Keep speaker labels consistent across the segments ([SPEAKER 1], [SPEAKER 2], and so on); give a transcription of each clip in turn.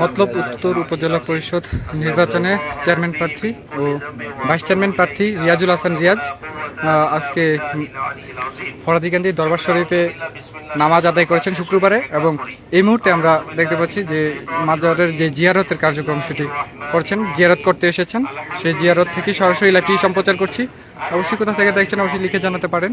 [SPEAKER 1] মতলব উত্তর উপজেলা পরিষদ নির্বাচনে চেয়ারম্যান প্রার্থী ও ভাইস চেয়ারম্যান প্রার্থী রিয়াজুল হাসান রিয়াজ আজকে ফরাদিকান্দি দরবার শরীফে নামাজ আদায় করেছেন শুক্রবারে এবং এই মুহূর্তে আমরা দেখতে পাচ্ছি যে মাদারের যে জিয়ারতের কার্যক্রম সেটি করছেন, জিয়ারত করতে এসেছেন। সেই জিয়ারত থেকে সরাসরি লাইভটি সম্প্রচার করছি। অবশ্যই কোথা থেকে দেখছেন অবশ্যই লিখে জানাতে পারেন।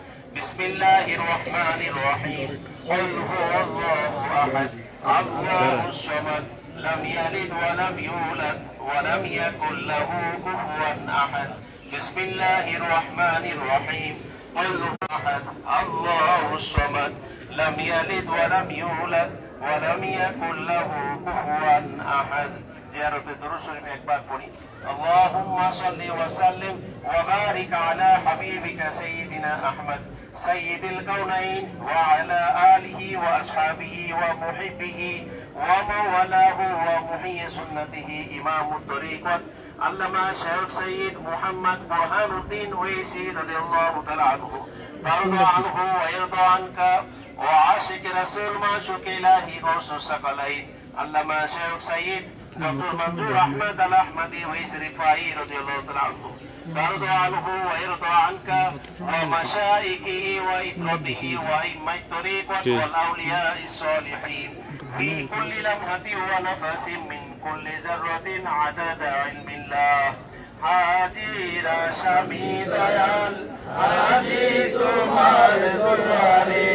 [SPEAKER 2] بسم الله الرحمن الرحيم. قل هو الله أحد. الله الصمد. لم يلد ولم يولد ولم يكن له كفوا أحد. بسم الله الرحمن الرحيم. قل هو أحد. الله الصمد. لم يلد ولم يولد ولم يكن له كفوا أحد. زيارة الدروس الأكبر قولي اللهم صل وسلم وبارك على حبيبك سيدنا أحمد. سيد الكونين وعلى آله وأصحابه ومحبه ومولاه ومحيي سنته إمام الطريقة علما شيخ سيد محمد برهان الدين ويسي رضي الله تعالى عنه. ترضى عنه ويرضى عنك. وعاشق رسول ما شك إلهي غوث الثقلين. علما شيخ سيد دكتور منظور أحمد الأحمدي ويسي رفاعي رضي الله تعالى عنه ترضى عنه ويرضى عنك ومشائكه وإطرته وأئمة الطريقة والأولياء الصالحين في كل لمحة ونفس من كل ذرة عدد علم الله হাজিরা স্বামী দয়াল হাজি তোমার দুয়ারে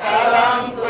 [SPEAKER 2] সালাম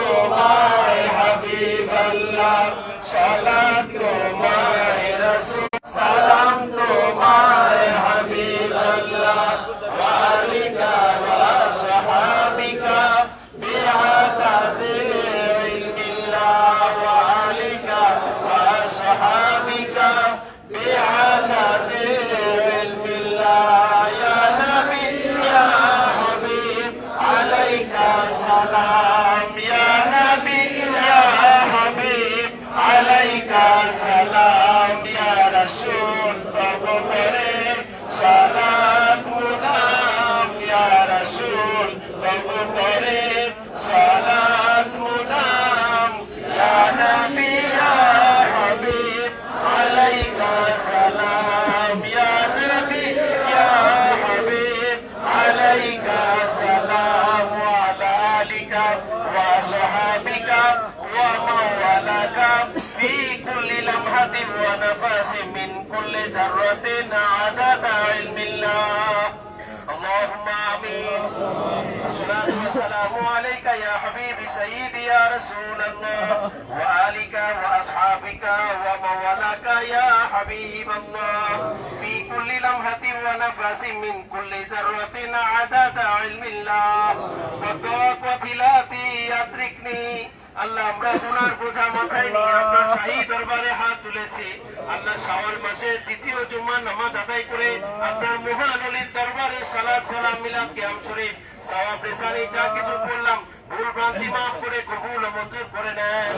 [SPEAKER 2] رسول الله وآلك وأصحابك ومن والاك يا حبيب الله في كل لمحة ونفس من كل ذرة عدد علم الله وضاق وفلاتي يدركني আল্লাহ আমরা গুনার বোঝা মাথায় নিয়ে আপনার শাহী দরবারে হাত তুলেছি আল্লাহ শাওয়াল মাসের দ্বিতীয় জুম্মা নামাজ আদায় করে আপনার মহান অলির দরবারে সালাত সালাম মিলাদ কিয়াম শরীফ সওয়াব রেসানি যা কিছু বললাম ভুল ভ্রান্তি মাফ করে, কবুল মঞ্জুর করে নেন।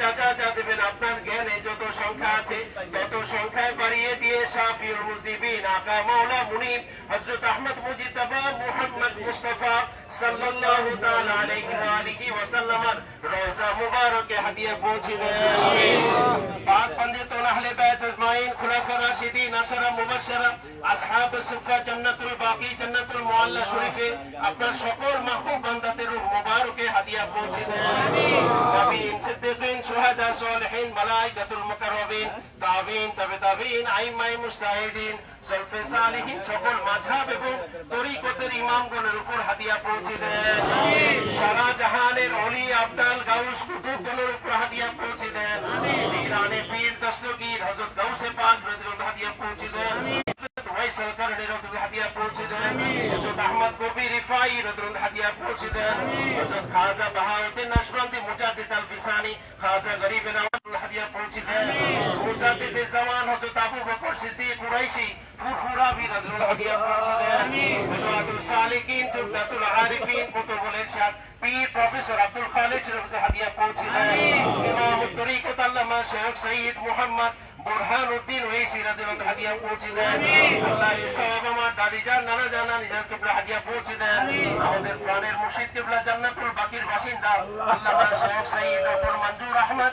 [SPEAKER 2] যা যা যা দেবেন, আপনার জ্ঞানে যত সংখ্যা আছে, তত সংখ্যায় বাড়িয়ে দিয়ে শাফিউল মুজদিবিন আকা মাওলা মুনিব হযরত আহমদ মুজিতবা মুহাম্মদ মুস্তাফা সাল্লাল্লাহু তাআলা আলাইহি ওয়া আলিহি ওয়া সাল্লামের রওজা মুবারকে হাদিয়া পৌঁছে দেন পাক পন্ডিত আহলে বাইত আজমাইন খুলাফা রাশিদিন আশরা মুবাশশারা আসহাব সুফা জান্নাতুল বাকি জান্নাতুল মুআল্লা শরীফে আপনার সকল মাহবুব বান্দাদের রূহ মুবারকে হাদিয়া পৌঁছে দেন নবীন সিদ্দিকিন শুহাদা সালিহিন মালাইকাতুল মুকাররবিন তাবিন তবে তাবিন আইমাই মুস্তাহিদিন সলফে সালিহিন সকল মাঝহাব এবং তরিকতের ইমামগণের উপর হাদিয়া পৌঁছে দেন সারা জাহানের অলি আবদাল গাউস কুতুবগণের উপর হাদিয়া পৌঁছে দেন। ইরানে পীর দস্তগীর হযরত গাউসে পাক রাদিয়াল্লাহু হাদিয়া পৌঁছে দেন। ওয়াইসাল কারণে রদুল হাদিয়া পৌঁছে দেন। হযরত আহমদ কবি রিফাই রদুল হাদিয়া পৌঁছে দেন। হযরত খাজা বাহাউদ্দিন নাশবন্দি মুজাদ্দিদ আল ফিসানি খাজা গরিব নওয়াজ হাদিয়া পৌঁছে দেন। মুজাদ্দিদ জামান হযরত আবু বকর সিদ্দিক কুরাইশি ফুরফুরা হাদিয়া পৌঁছে দেন রিদওয়ানুল সালিকিন তুবদাতুল আরিফিন কুতুবুল ইরশাদ পীর প্রফেসর আব্দুল খালিদ রদুল হাদিয়া পৌঁছে দেন ইমাম তরিকত আল্লামা শেখ সঈদ মুহাম্মদ বুরহান উদ্দিন ওয়েসি রাদিয়াল্লাহু হাদিয়া পৌঁছে দেন আল্লাহ ইসলাম আমার দাদি জান নানা জানা নিজের কিবলা হাদিয়া পৌঁছে দেন আমাদের প্রাণের মুর্শিদ কিবলা জান্নাতুল বাকির বাসিন্দা আল্লাহ শেখ সঈদ ডক্টর মঞ্জুর আহমদ।